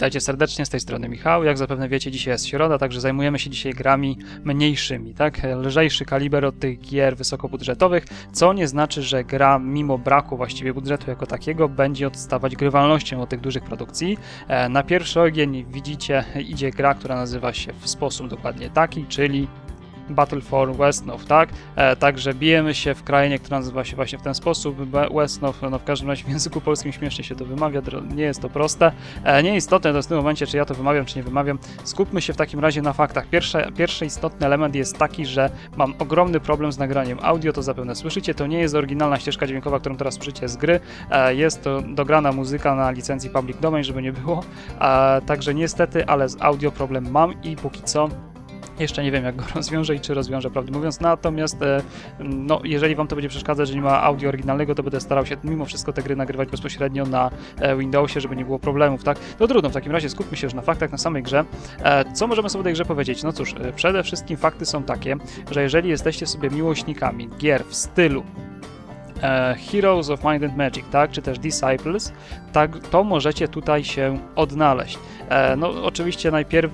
Witajcie serdecznie, z tej strony Michał. Jak zapewne wiecie, dzisiaj jest środa, także zajmujemy się dzisiaj grami mniejszymi, tak? Lżejszy kaliber od tych gier wysokobudżetowych, co nie znaczy, że gra mimo braku właściwie budżetu jako takiego będzie odstawać grywalnością od tych dużych produkcji. E, na pierwszy ogień widzicie idzie gra, która nazywa się w sposób dokładnie taki, czyli Battle for Westnow, tak? E, także bijemy się w krainie, która nazywa się właśnie w ten sposób. Westnow, no w każdym razie w języku polskim śmiesznie się to wymawia, nie jest to proste. E, nieistotne to w tym momencie, czy ja to wymawiam, czy nie wymawiam. Skupmy się w takim razie na faktach. Pierwszy, pierwszy istotny element jest taki, że mam ogromny problem z nagraniem audio, to zapewne słyszycie, to nie jest oryginalna ścieżka dźwiękowa, którą teraz słyszycie z gry. E, jest to dograna muzyka na licencji Public Domain, żeby nie było. E, także niestety, ale z audio problem mam i póki co jeszcze nie wiem, jak go rozwiążę i czy rozwiążę, prawdę mówiąc. Natomiast, e, no, jeżeli Wam to będzie przeszkadzać, że nie ma audio oryginalnego, to będę starał się mimo wszystko te gry nagrywać bezpośrednio na e, Windowsie, żeby nie było problemów, tak? To trudno, w takim razie skupmy się już na faktach, na samej grze. E, co możemy sobie o tej grze powiedzieć? No cóż, przede wszystkim fakty są takie, że jeżeli jesteście sobie miłośnikami gier w stylu Heroes of Mind and Magic, tak, czy też Disciples, tak, to możecie tutaj się odnaleźć. E, no, oczywiście najpierw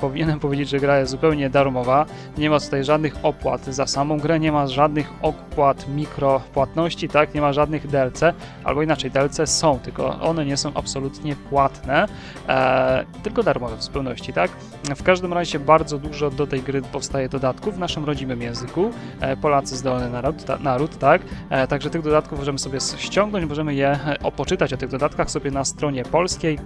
powinienem powiedzieć, że gra jest zupełnie darmowa. Nie ma tutaj żadnych opłat za samą grę, nie ma żadnych opłat mikropłatności, tak? Nie ma żadnych DLC, albo inaczej, DLC są, tylko one nie są absolutnie płatne, e, tylko darmowe w zupełności, tak? W każdym razie bardzo dużo do tej gry powstaje dodatków w naszym rodzimym języku. E, Polacy zdolny naród, ta, naród tak? E, także tych dodatków możemy sobie ściągnąć, możemy je opoczytać o tych dodatkach sobie na stronie polskiej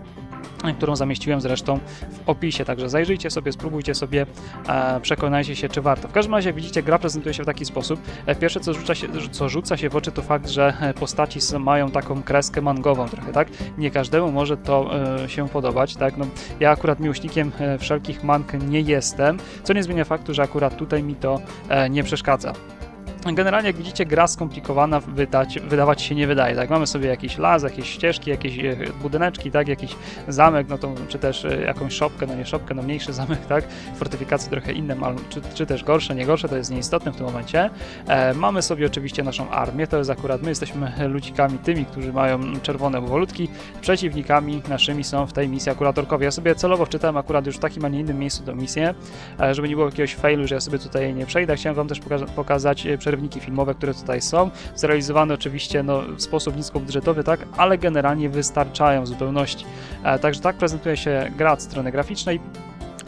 którą zamieściłem zresztą w opisie, także zajrzyjcie sobie, spróbujcie sobie, e, przekonajcie się, czy warto. W każdym razie, widzicie, gra prezentuje się w taki sposób. E, pierwsze, co rzuca, się, co rzuca się w oczy, to fakt, że e, postaci mają taką kreskę mangową trochę, tak? Nie każdemu może to e, się podobać, tak? No, ja akurat miłośnikiem e, wszelkich mang nie jestem, co nie zmienia faktu, że akurat tutaj mi to e, nie przeszkadza. Generalnie, jak widzicie, gra skomplikowana wydać, wydawać się nie wydaje. Tak, mamy sobie jakiś las, jakieś ścieżki, jakieś e, budyneczki, tak, jakiś zamek, no to, czy też e, jakąś szopkę, no nie szopkę, no mniejszy zamek, tak, fortyfikacje trochę inne, czy, czy też gorsze, nie gorsze, to jest nieistotne w tym momencie. E, mamy sobie oczywiście naszą armię, to jest akurat my jesteśmy ludzikami tymi, którzy mają czerwone powolutki, przeciwnikami naszymi są w tej misji akurat orkowie. Ja sobie celowo wczytałem akurat już w takim, a nie innym miejscu do misję, e, żeby nie było jakiegoś failu, że ja sobie tutaj nie przejdę. Chciałem wam też poka pokazać przerywniki filmowe, które tutaj są, zrealizowane oczywiście no, w sposób niskobudżetowy, tak, ale generalnie wystarczają w zupełności. E, także tak prezentuje się gra od strony graficznej.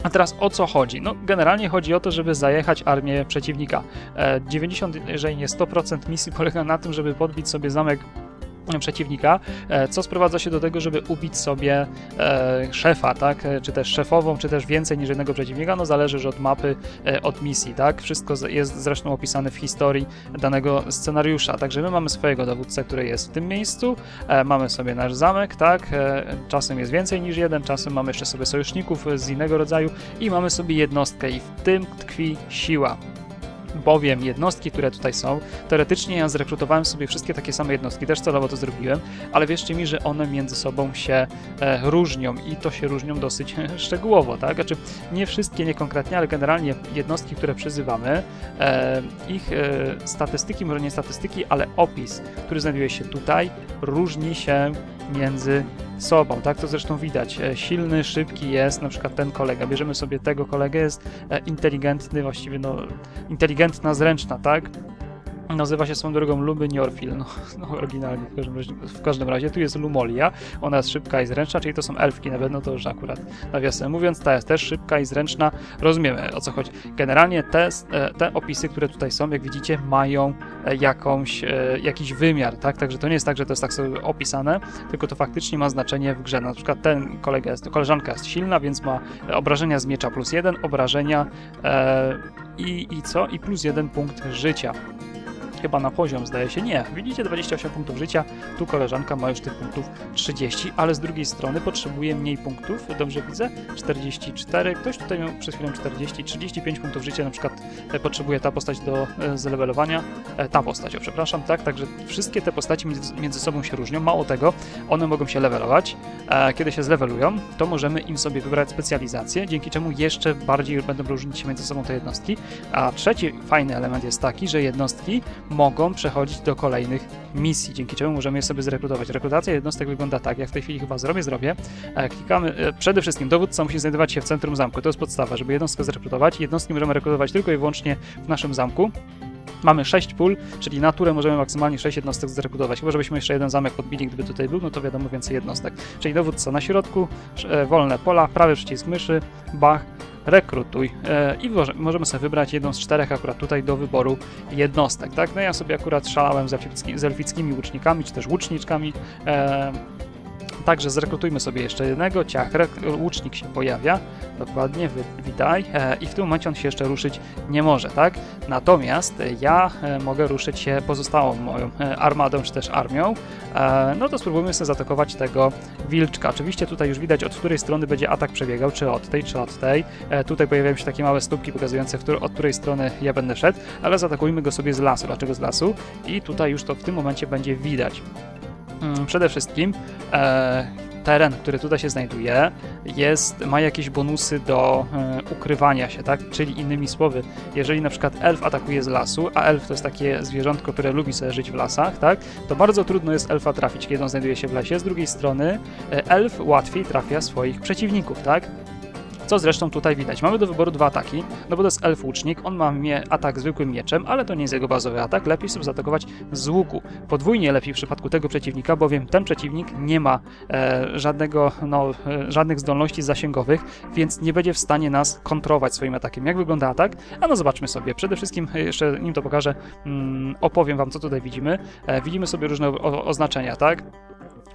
A teraz o co chodzi? No, generalnie chodzi o to, żeby zajechać armię przeciwnika. 90, e, jeżeli nie 100% misji polega na tym, żeby podbić sobie zamek przeciwnika, e, co sprowadza się do tego, żeby ubić sobie e, szefa, tak, e, czy też szefową, czy też więcej niż jednego przeciwnika, no zależy już od mapy, od misji, tak, wszystko jest zresztą opisane w historii danego scenariusza, także my mamy swojego dowódcę, który jest w tym miejscu, mamy sobie nasz zamek, tak, czasem jest więcej niż jeden, czasem mamy jeszcze sobie sojuszników z innego rodzaju i mamy sobie jednostkę i w tym tkwi siła bowiem jednostki, które tutaj są, teoretycznie ja zrekrutowałem sobie wszystkie takie same jednostki, też celowo to zrobiłem, ale wierzcie mi, że one między sobą się e, różnią i to się różnią dosyć szczegółowo, tak? Znaczy nie wszystkie, nie konkretnie, ale generalnie jednostki, które przyzywamy, e, ich e, statystyki, może nie statystyki, ale opis, który znajduje się tutaj, różni się między sobą, tak? To zresztą widać. E, silny, szybki jest na przykład ten kolega. Bierzemy sobie tego kolegę, jest e, inteligentny, właściwie no, inteligentna, zręczna, tak? Nazywa się swoją drogą Luby Niorfil, no, no oryginalnie w każdym, razie, w każdym razie. Tu jest Lumolia, ona jest szybka i zręczna, czyli to są elfki nawet, no to już akurat nawiasem mówiąc, ta jest też szybka i zręczna. Rozumiemy o co chodzi. Generalnie te, e, te opisy, które tutaj są, jak widzicie, mają e, jakąś, e, jakiś wymiar, tak? Także to nie jest tak, że to jest tak sobie opisane, tylko to faktycznie ma znaczenie w grze. Na przykład ten kolega jest, koleżanka jest silna, więc ma obrażenia z miecza plus jeden, obrażenia e, i, i co? I plus jeden punkt życia chyba na poziom, zdaje się. Nie, widzicie 28 punktów życia, tu koleżanka ma już tych punktów 30, ale z drugiej strony potrzebuje mniej punktów, dobrze widzę, 44, ktoś tutaj miał przez chwilę 40, 35 punktów życia. Na przykład e, potrzebuje ta postać do e, zlevelowania, e, ta postać, o przepraszam, tak, także wszystkie te postaci między, sobą się różnią, mało tego, one mogą się levelować, kiedy się zlevelują, to możemy im sobie wybrać specjalizację, dzięki czemu jeszcze bardziej będą różnić się między sobą te jednostki, a trzeci fajny element jest taki, że jednostki mogą przechodzić do kolejnych misji, dzięki czemu możemy je sobie zrekrutować. Rekrutacja jednostek wygląda tak, jak w tej chwili chyba zrobię, zrobię. E, klikamy, e, przede wszystkim dowódca musi znajdować się w centrum zamku, to jest podstawa, żeby jednostkę zrekrutować. Jednostki możemy rekrutować tylko i wyłącznie w naszym zamku. Mamy 6 pól, czyli naturę możemy maksymalnie 6 jednostek zrekrutować. Chyba, żebyśmy jeszcze jeden zamek podbili, gdyby tutaj był, no to wiadomo więcej jednostek. Czyli dowódca na środku, e, wolne pola, prawy przycisk myszy, bach, rekrutuj e, i możemy sobie wybrać jedną z czterech akurat tutaj do wyboru jednostek, tak? No ja sobie akurat szalałem z, elficki, z elfickimi łucznikami, czy też łuczniczkami, e, Także zrekrutujmy sobie jeszcze jednego, ciach, łucznik się pojawia, dokładnie, witaj, e, i w tym momencie on się jeszcze ruszyć nie może, tak? Natomiast ja e, mogę ruszyć się pozostałą moją e, armadą, czy też armią, no to spróbujmy sobie zaatakować tego wilczka. Oczywiście tutaj już widać, od której strony będzie atak przebiegał, czy od tej, czy od tej. Tutaj pojawiają się takie małe stópki pokazujące, od której strony ja będę szedł, ale zaatakujmy go sobie z lasu. Dlaczego z lasu? I tutaj już to w tym momencie będzie widać. Mm, przede wszystkim e, teren, który tutaj się znajduje, jest, ma jakieś bonusy do e, ukrywania się, tak? Czyli innymi słowy, jeżeli na przykład elf atakuje z lasu, a elf to jest takie zwierzątko, które lubi sobie żyć w lasach, tak? To bardzo trudno jest elfa trafić, kiedy on znajduje się w lesie. Z drugiej strony, e, elf łatwiej trafia swoich przeciwników, tak? Co zresztą tutaj widać. Mamy do wyboru dwa ataki, no bo to jest elf łucznik, on ma mie atak zwykłym mieczem, ale to nie jest jego bazowy atak, lepiej sobie zaatakować z łuku. Podwójnie lepiej w przypadku tego przeciwnika, bowiem ten przeciwnik nie ma e, żadnego, no, e, żadnych zdolności zasięgowych, więc nie będzie w stanie nas kontrować swoim atakiem. Jak wygląda atak? A no zobaczmy sobie. Przede wszystkim, e, jeszcze nim to pokażę, mm, opowiem wam, co tutaj widzimy. E, widzimy sobie różne oznaczenia, tak?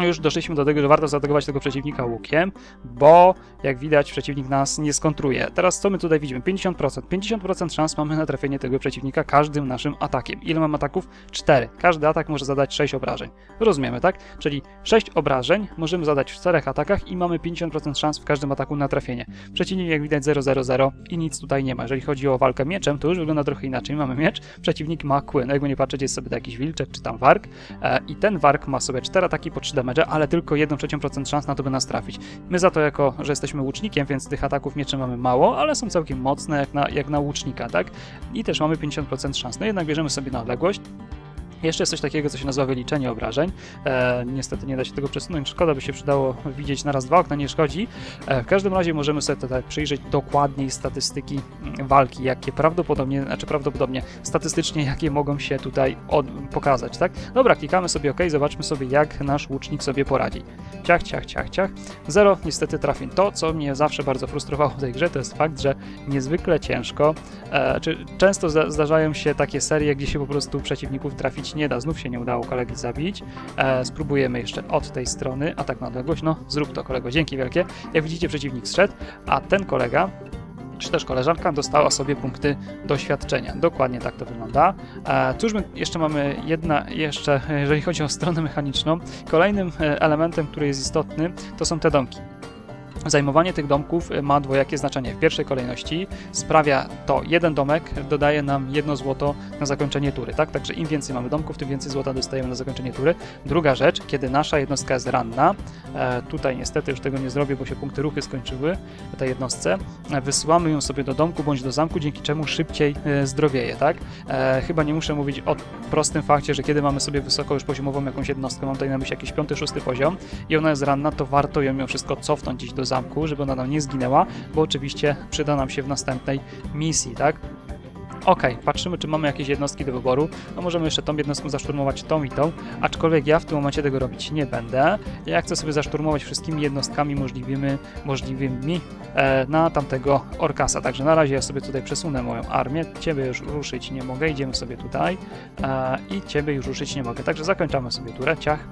Już doszliśmy do tego, że warto zaatakować tego przeciwnika łukiem, bo jak widać przeciwnik nas nie skontruje. Teraz co my tutaj widzimy? 50%. 50% szans mamy na trafienie tego przeciwnika każdym naszym atakiem. Ile mam ataków? 4. Każdy atak może zadać 6 obrażeń. Rozumiemy, tak? Czyli 6 obrażeń możemy zadać w 4 atakach i mamy 50% szans w każdym ataku na trafienie. Przeciwnik jak widać 0-0-0 i nic tutaj nie ma. Jeżeli chodzi o walkę mieczem, to już wygląda trochę inaczej. Mamy miecz, przeciwnik ma kły. No jakby nie patrzeć, jest sobie jakiś wilczek czy tam wark e, i ten wark ma sobie 4 ataki po 3 damage ale tylko 1 trzecią procent szans na to, by nas trafić. My za to, jako że jesteśmy łucznikiem, więc tych ataków mieczem mamy mało, ale są całkiem mocne jak na, jak na łucznika, tak? I też mamy 50% szans. No jednak bierzemy sobie na odległość. Jeszcze jest coś takiego, co się nazywa wyliczenie obrażeń. E, niestety nie da się tego przesunąć, szkoda by się przydało widzieć na raz dwa okna, nie szkodzi. E, w każdym razie możemy sobie tutaj przyjrzeć dokładniej statystyki mm, walki, jakie prawdopodobnie, znaczy prawdopodobnie statystycznie, jakie mogą się tutaj od, pokazać, tak? Dobra, klikamy sobie OK, zobaczmy sobie, jak nasz łucznik sobie poradzi. Ciach, ciach, ciach, ciach. Zero, niestety trafień. To, co mnie zawsze bardzo frustrowało w tej grze, to jest fakt, że niezwykle ciężko, e, czy często zdarzają się takie serie, gdzie się po prostu przeciwników trafić nie da. Znów się nie udało kolegi zabić. E, spróbujemy jeszcze od tej strony. Atak na odległość. No, zrób to kolego. Dzięki wielkie. Jak widzicie, przeciwnik zszedł, a ten kolega czy też koleżanka dostała sobie punkty doświadczenia. Dokładnie tak to wygląda. E, cóż my jeszcze mamy jedna, jeszcze jeżeli chodzi o stronę mechaniczną, kolejnym e, elementem, który jest istotny, to są te domki. Zajmowanie tych domków y, ma dwojakie znaczenie. W pierwszej kolejności sprawia to jeden domek dodaje nam jedno złoto na zakończenie tury, tak? Także im więcej mamy domków, tym więcej złota dostajemy na zakończenie tury. Druga rzecz, kiedy nasza jednostka jest ranna, e, tutaj niestety już tego nie zrobię, bo się punkty ruchy skończyły w tej jednostce, e, wysyłamy ją sobie do domku bądź do zamku, dzięki czemu szybciej e, zdrowieje, tak? Chyba nie muszę mówić o prostym fakcie, że kiedy mamy sobie wysoko już poziomową jakąś jednostkę, mam tutaj na myśli jakiś piąty, szósty poziom i ona jest ranna, to warto ją mimo wszystko cofnąć gdzieś do zamku, żeby ona nam nie zginęła, bo oczywiście przyda nam się w następnej misji, tak? Ok, patrzymy, czy mamy jakieś jednostki do wyboru. No możemy jeszcze tą jednostką zaszturmować tą i tą, aczkolwiek ja w tym momencie tego robić nie będę. Ja chcę sobie zaszturmować wszystkimi jednostkami możliwymi, możliwymi e, na tamtego Orkasa. Także na razie ja sobie tutaj przesunę moją armię. Ciebie już ruszyć nie mogę, idziemy sobie tutaj e, i ciebie już ruszyć nie mogę. Także zakończamy sobie turę, ciach.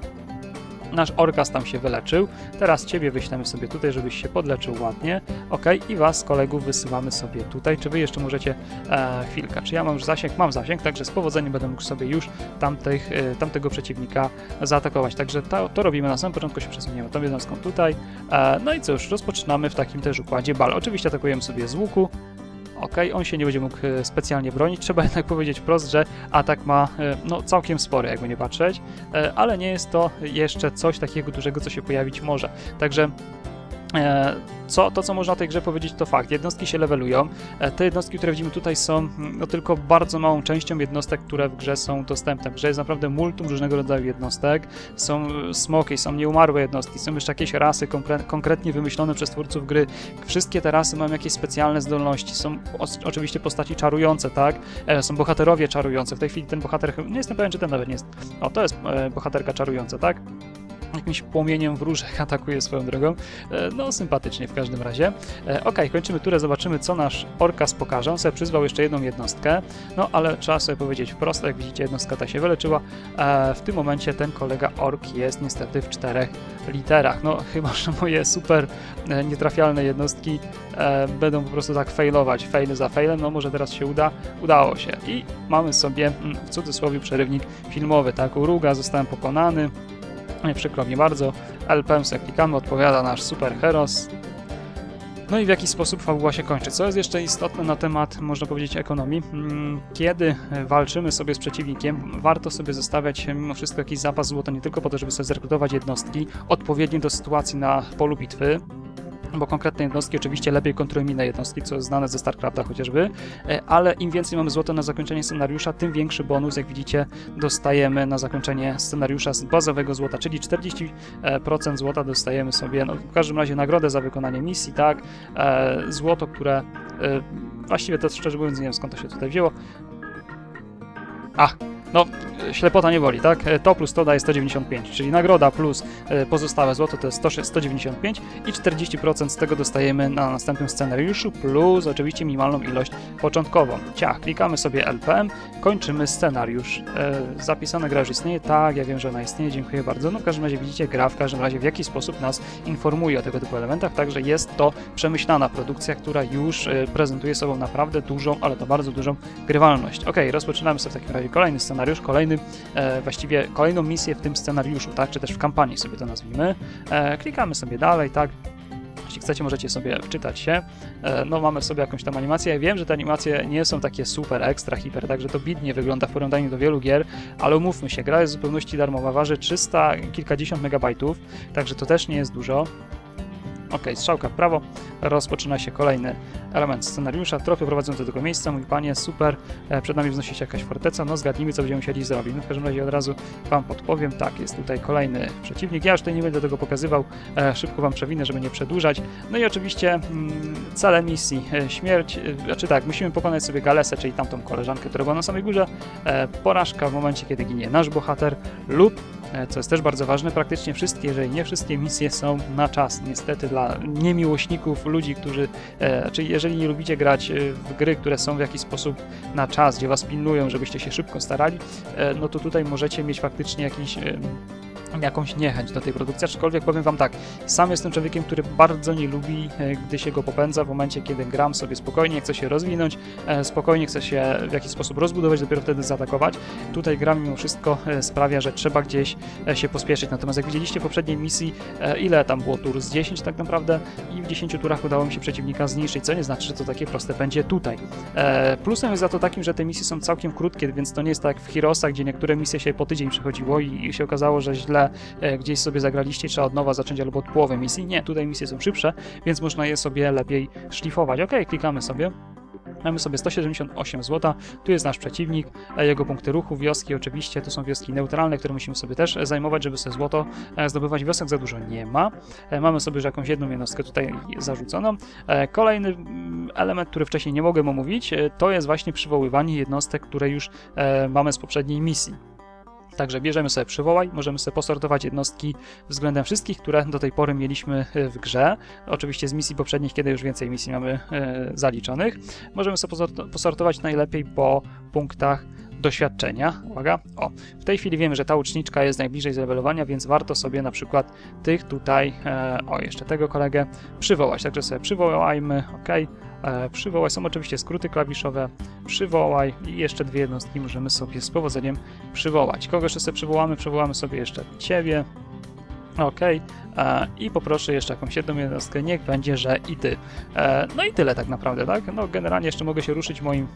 Nasz orkas tam się wyleczył. Teraz ciebie wyślemy sobie tutaj, żebyś się podleczył ładnie. Ok, i was, kolegów, wysyłamy sobie tutaj. Czy wy jeszcze możecie... E, chwilkę, czy ja mam już zasięg? Mam zasięg, także z powodzeniem będę mógł sobie już tamtych, e, tamtego przeciwnika zaatakować. Także to, to, robimy na samym początku, się przesuniemy tą jednostką tutaj. E, no i cóż, rozpoczynamy w takim też układzie bal. Oczywiście atakujemy sobie z łuku, ok, on się nie będzie mógł e, specjalnie bronić. Trzeba jednak powiedzieć wprost, że atak ma e, no, całkiem spory, jakby nie patrzeć, e, ale nie jest to jeszcze coś takiego dużego, co się pojawić może. Także co, to, co można o tej grze powiedzieć, to fakt. Jednostki się levelują. E, te jednostki, które widzimy tutaj, są mm, no, tylko bardzo małą częścią jednostek, które w grze są dostępne. W grze jest naprawdę multum różnego rodzaju jednostek. Są e, smoki, są nieumarłe jednostki, są jeszcze jakieś rasy konkre konkretnie wymyślone przez twórców gry. Wszystkie te rasy mają jakieś specjalne zdolności. Są oczywiście postaci czarujące, tak? Są bohaterowie czarujące. W tej chwili ten bohater, nie jestem pewien, czy ten nawet nie jest. O, to jest bohaterka czarująca, tak? Jakimś płomieniem wróżek atakuje swoją drogą. E, no, sympatycznie w każdym razie. E, ok, kończymy turę, zobaczymy, co nasz Orkas pokaże. On sobie przyzwał jeszcze jedną jednostkę, no ale trzeba sobie powiedzieć wprost, jak widzicie, jednostka ta się wyleczyła. E, w tym momencie ten kolega Ork jest niestety w czterech literach. No, chyba, że moje super nietrafialne jednostki będą po prostu tak failować, fail za failem, no może teraz się uda. Udało się. I mamy sobie, mm, w cudzysłowie, przerywnik filmowy, tak? Uruga, zostałem pokonany. No przykro mi bardzo. LPM se klikamy, odpowiada nasz super heros. No i w jaki sposób fabuła się kończy. Co jest jeszcze istotne na temat, można powiedzieć, ekonomii. Mm, kiedy walczymy sobie z przeciwnikiem, warto sobie zostawiać mimo wszystko jakiś zapas złota, nie tylko po to, żeby sobie zrekrutować jednostki odpowiednie do sytuacji na polu bitwy, bo konkretne jednostki oczywiście lepiej kontrolują inne jednostki, co jest znane ze StarCrafta chociażby, e, ale im więcej mamy złota na zakończenie scenariusza, tym większy bonus, jak widzicie, dostajemy na zakończenie scenariusza z bazowego złota, czyli 40% złota dostajemy sobie, no w każdym razie nagrodę za wykonanie misji, tak, e, złoto, które e, właściwie to szczerze mówiąc nie wiem skąd to się tutaj wzięło. Ach, no, ślepota nie boli, tak? To plus to daje 195, czyli nagroda plus e, pozostałe złoto to jest 195 i 40% z tego dostajemy na następnym scenariuszu, plus oczywiście minimalną ilość początkową. Ciach, klikamy sobie LPM, kończymy scenariusz. E, zapisane gra już istnieje? Tak, ja wiem, że ona istnieje, dziękuję bardzo. No w każdym razie widzicie, gra w każdym razie w jaki sposób nas informuje o tego typu elementach, także jest to przemyślana produkcja, która już e, prezentuje sobą naprawdę dużą, ale to bardzo dużą grywalność. Ok, rozpoczynamy sobie w takim razie kolejny scenariusz scenariusz, kolejny, e, właściwie kolejną misję w tym scenariuszu, tak, czy też w kampanii sobie to nazwijmy. E, klikamy sobie dalej, tak, jeśli chcecie, możecie sobie wczytać się. E, no, mamy sobie jakąś tam animację. Ja wiem, że te animacje nie są takie super, ekstra, hiper, także to bidnie wygląda w porównaniu do wielu gier, ale umówmy się, gra jest w zupełności darmowa, waży 300 kilkadziesiąt megabajtów, także to też nie jest dużo. Ok, strzałka w prawo, rozpoczyna się kolejny element scenariusza. Trofy prowadzą do tego miejsca, mój panie, super, e, przed nami wznosi się jakaś forteca, no zgadnijmy, co będziemy musieli zrobić. No w każdym razie od razu wam podpowiem, tak, jest tutaj kolejny przeciwnik. Ja już tutaj nie będę tego pokazywał, e, szybko wam przewinę, żeby nie przedłużać. No i oczywiście mm, cele misji, e, śmierć, znaczy tak, musimy pokonać sobie Galesę, czyli tamtą koleżankę, która była na samej górze, porażka w momencie, kiedy ginie nasz bohater lub co jest też bardzo ważne, praktycznie wszystkie, jeżeli nie wszystkie misje są na czas. Niestety dla niemiłośników, ludzi, którzy, e, czyli jeżeli nie lubicie grać e, w gry, które są w jakiś sposób na czas, gdzie was pilnują, żebyście się szybko starali, no to tutaj możecie mieć faktycznie jakiś jakąś niechęć do tej produkcji, aczkolwiek powiem wam tak, sam jestem człowiekiem, który bardzo nie lubi, e, gdy się go popędza w momencie, kiedy gram sobie spokojnie, chcę się rozwinąć, e, spokojnie chcę się w jakiś sposób rozbudować, dopiero wtedy zaatakować. Tutaj gra mimo wszystko e, sprawia, że trzeba gdzieś się pospieszyć, natomiast jak widzieliście w poprzedniej misji, ile tam było tur? Z 10 tak naprawdę i w 10 turach udało mi się przeciwnika zniszczyć, co nie znaczy, że to takie proste będzie tutaj. Plusem jest za to takim, że te misje są całkiem krótkie, więc to nie jest tak jak w Heroesach, gdzie niektóre misje się po tydzień przechodziło i się okazało, że źle E, gdzieś sobie zagraliście, trzeba od nowa zacząć albo od połowy misji. Nie, tutaj misje są szybsze, więc można je sobie lepiej szlifować. Ok, klikamy sobie. Mamy sobie 178 zł, tu jest nasz przeciwnik, e, jego punkty ruchu, wioski oczywiście, to są wioski neutralne, które musimy sobie też zajmować, żeby sobie złoto e, zdobywać. Wiosek za dużo nie ma. Mamy sobie już jakąś jedną jednostkę tutaj zarzuconą. Kolejny mm, element, który wcześniej nie mogłem omówić, to jest właśnie przywoływanie jednostek, które już mamy z poprzedniej misji. Także bierzemy sobie przywołaj, możemy sobie posortować jednostki względem wszystkich, które do tej pory mieliśmy e, w grze. Oczywiście z misji poprzednich, kiedy już więcej misji mamy e, zaliczonych. Możemy sobie posortować najlepiej po punktach doświadczenia. Uwaga, o, w tej chwili wiemy, że ta uczniczka jest najbliżej zlevelowania, więc warto sobie na przykład tych tutaj, e, o jeszcze tego kolegę, przywołać. Także sobie przywołajmy, ok, E, przywołaj, są oczywiście skróty klawiszowe, przywołaj i jeszcze dwie jednostki możemy sobie z powodzeniem przywołać. Kogo jeszcze sobie przywołamy? Przywołamy sobie jeszcze Ciebie, OK. E, I poproszę jeszcze jakąś jedną jednostkę. Niech będzie, że i ty. E, no i tyle tak naprawdę, tak? No generalnie jeszcze mogę się ruszyć moim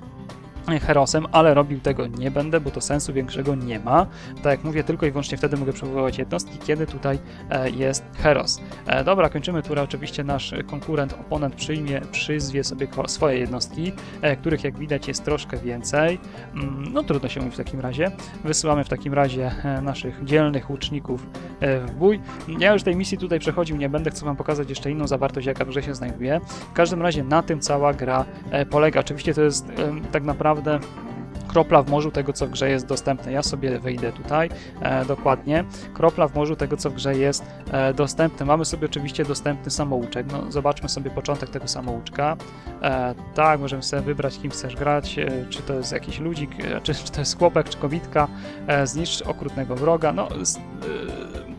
Herosem, ale robił tego nie będę, bo to sensu większego nie ma. Tak jak mówię, tylko i wyłącznie wtedy mogę przywoływać jednostki, kiedy tutaj e, jest Heros. E, dobra, kończymy turę. Oczywiście nasz konkurent, oponent przyjmie, przyzwie sobie swoje jednostki, e, których jak widać jest troszkę więcej. Mm, no trudno się mówi w takim razie. Wysyłamy w takim razie naszych dzielnych łuczników w bój. Ja już tej misji tutaj przechodził nie będę, chcę wam pokazać jeszcze inną zawartość, jaka w grze się znajduje. W każdym razie na tym cała gra polega. Oczywiście to jest tak naprawdę naprawdę kropla w morzu tego, co w grze jest dostępne. Ja sobie wyjdę tutaj e, dokładnie. Kropla w morzu tego, co w grze jest e, dostępne. Mamy sobie oczywiście dostępny samouczek. No, zobaczmy sobie początek tego samouczka. E, tak, możemy sobie wybrać, kim chcesz grać. E, czy to jest jakiś ludzik, e, czy, czy, to jest chłopek, czy kobitka. E, zniszcz okrutnego wroga. No,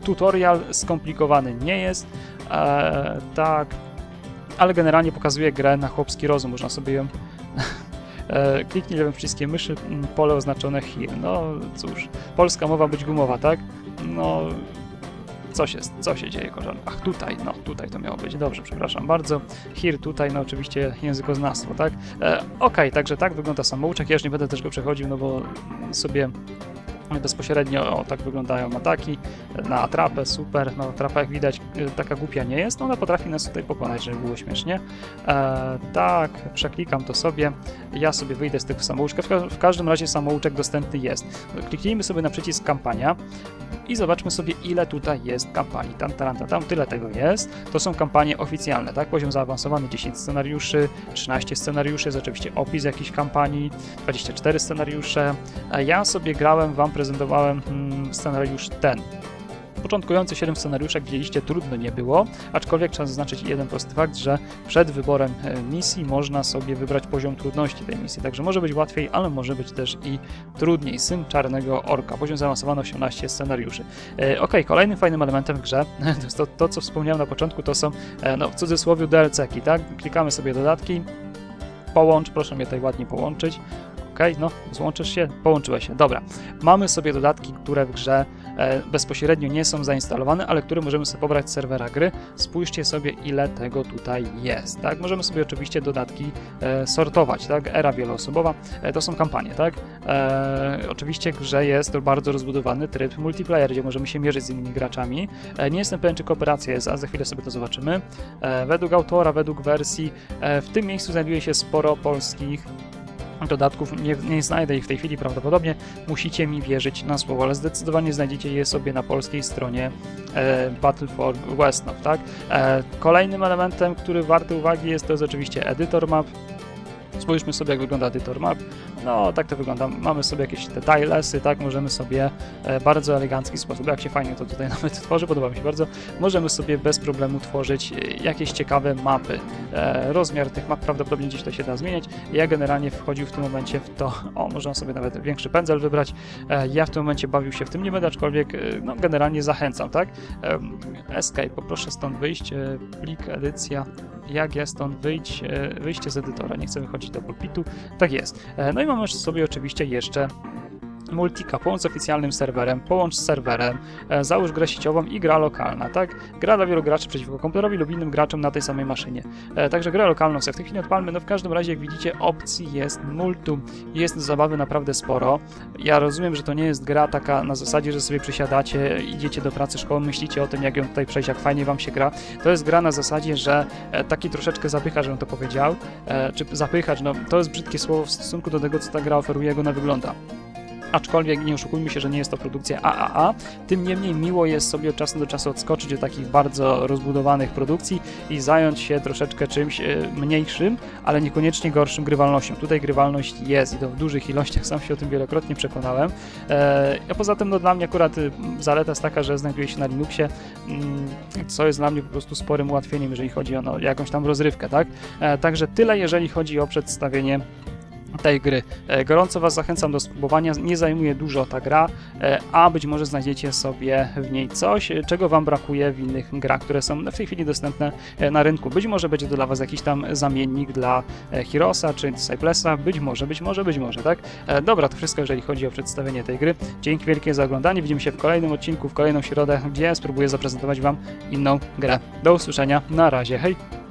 tutorial skomplikowany nie jest. tak, ale generalnie pokazuje grę na chłopski rozum. Można sobie ją kliknij lewym przyciskiem myszy, pole oznaczone here. No cóż, polska mowa być gumowa, tak? No, co się, co się dzieje, koleżanko? Ach, tutaj, no, tutaj to miało być. Dobrze, przepraszam bardzo. Here, tutaj, no oczywiście językoznawstwo, tak? E, Okej, okay, także tak wygląda samouczek. Ja już nie będę też go przechodził, no bo sobie bezpośrednio o, tak wyglądają ataki na atrapę, super, no atrapa jak widać y, taka głupia nie jest, no ona potrafi nas tutaj pokonać, żeby było śmiesznie. E, tak, przeklikam to sobie, ja sobie wyjdę z tego samouczka, w, ka w każdym razie samouczek dostępny jest. Kliknijmy sobie na przycisk kampania i zobaczmy sobie ile tutaj jest kampanii. Tam, tam, tam, tam, tyle tego jest. To są kampanie oficjalne, tak? Poziom zaawansowany 10 scenariuszy, 13 scenariuszy, jest oczywiście opis jakiejś kampanii, 24 scenariusze. A ja sobie grałem, wam prezentowałem hmm, scenariusz ten początkujący 7 scenariuszy, jak widzieliście, trudno nie było, aczkolwiek trzeba zaznaczyć jeden prosty fakt, że przed wyborem e, misji można sobie wybrać poziom trudności tej misji, także może być łatwiej, ale może być też i trudniej. Syn Czarnego Orka, poziom zaawansowany 18 scenariuszy. E, ok, kolejnym fajnym elementem w grze, to, to co wspomniałem na początku, to są, e, no w cudzysłowie DLC-ki, tak? Klikamy sobie dodatki, połącz, proszę mnie tutaj ładnie połączyć, ok, no złączysz się, połączyłeś się, dobra. Mamy sobie dodatki, które w grze E, bezpośrednio nie są zainstalowane, ale które możemy sobie pobrać z serwera gry. Spójrzcie sobie, ile tego tutaj jest. Tak? Możemy sobie oczywiście dodatki e, sortować. Tak? Era wieloosobowa e, to są kampanie. Tak? E, oczywiście w grze jest bardzo rozbudowany tryb multiplayer, gdzie możemy się mierzyć z innymi graczami. E, nie jestem pewien, czy kooperacja jest, a za chwilę sobie to zobaczymy. E, według autora, według wersji, w tym miejscu znajduje się sporo polskich dodatków nie, nie, znajdę ich w tej chwili prawdopodobnie, musicie mi wierzyć na słowo, ale zdecydowanie znajdziecie je sobie na polskiej stronie e, Battle for Westnow, tak? E, kolejnym elementem, który warty uwagi jest to jest oczywiście editor map, Spójrzmy sobie, jak wygląda edytor map. No, tak to wygląda. Mamy sobie jakieś te tilesy, tak, możemy sobie e, bardzo elegancki sposób, jak się fajnie to tutaj nawet tworzy, podoba mi się bardzo, możemy sobie bez problemu tworzyć e, jakieś ciekawe mapy. E, rozmiar tych map prawdopodobnie gdzieś to się da zmieniać. Ja generalnie wchodził w tym momencie w to, o, można sobie nawet większy pędzel wybrać. Ja w tym momencie bawił się w tym nie będę, aczkolwiek no, generalnie zachęcam, tak? Escape, poproszę stąd wyjść, plik, edycja, jak ja stąd wyjść, wyjście z edytora, nie chcę wychodzić do pulpitu, tak jest. No i mamy sobie oczywiście jeszcze Multika, połącz z oficjalnym serwerem, połącz z serwerem, e, załóż grę sieciową i gra lokalna, tak? Gra dla wielu graczy przeciwko komputerowi lub innym graczom na tej samej maszynie. E, także grę lokalną sobie w tej chwili odpalmy, no w każdym razie jak widzicie opcji jest multum, jest zabawy naprawdę sporo. Ja rozumiem, że to nie jest gra taka na zasadzie, że sobie przysiadacie, idziecie do pracy, szkoły, myślicie o tym jak ją tutaj przejść, jak fajnie wam się gra. To jest gra na zasadzie, że e, taki troszeczkę zapychacz, żebym to powiedział, e, czy zapychacz, no to jest brzydkie słowo w stosunku do tego, co ta gra oferuje, jak ona wygląda aczkolwiek nie oszukujmy się, że nie jest to produkcja AAA, tym niemniej miło jest sobie od czasu do czasu odskoczyć do takich bardzo rozbudowanych produkcji i zająć się troszeczkę czymś e, mniejszym, ale niekoniecznie gorszym grywalnością. Tutaj grywalność jest i to w dużych ilościach, sam się o tym wielokrotnie przekonałem. E, a poza tym no, dla mnie akurat y, zaleta jest taka, że znajduje się na Linuxie, mm, co jest dla mnie po prostu sporym ułatwieniem, jeżeli chodzi o no, jakąś tam rozrywkę, tak? E, także tyle, jeżeli chodzi o przedstawienie tej gry. E, gorąco Was zachęcam do spróbowania. Nie zajmuje dużo ta gra, e, a być może znajdziecie sobie w niej coś, czego Wam brakuje w innych grach, które są w tej chwili dostępne e, na rynku. Być może będzie to dla Was jakiś tam zamiennik dla Heroesa czy Cyplesa. Być może, być może, być może, tak? Dobra, to wszystko, jeżeli chodzi o przedstawienie tej gry. Dzięki wielkie za oglądanie. Widzimy się w kolejnym odcinku, w kolejną środę, gdzie spróbuję zaprezentować Wam inną grę. Do usłyszenia. Na razie. Hej!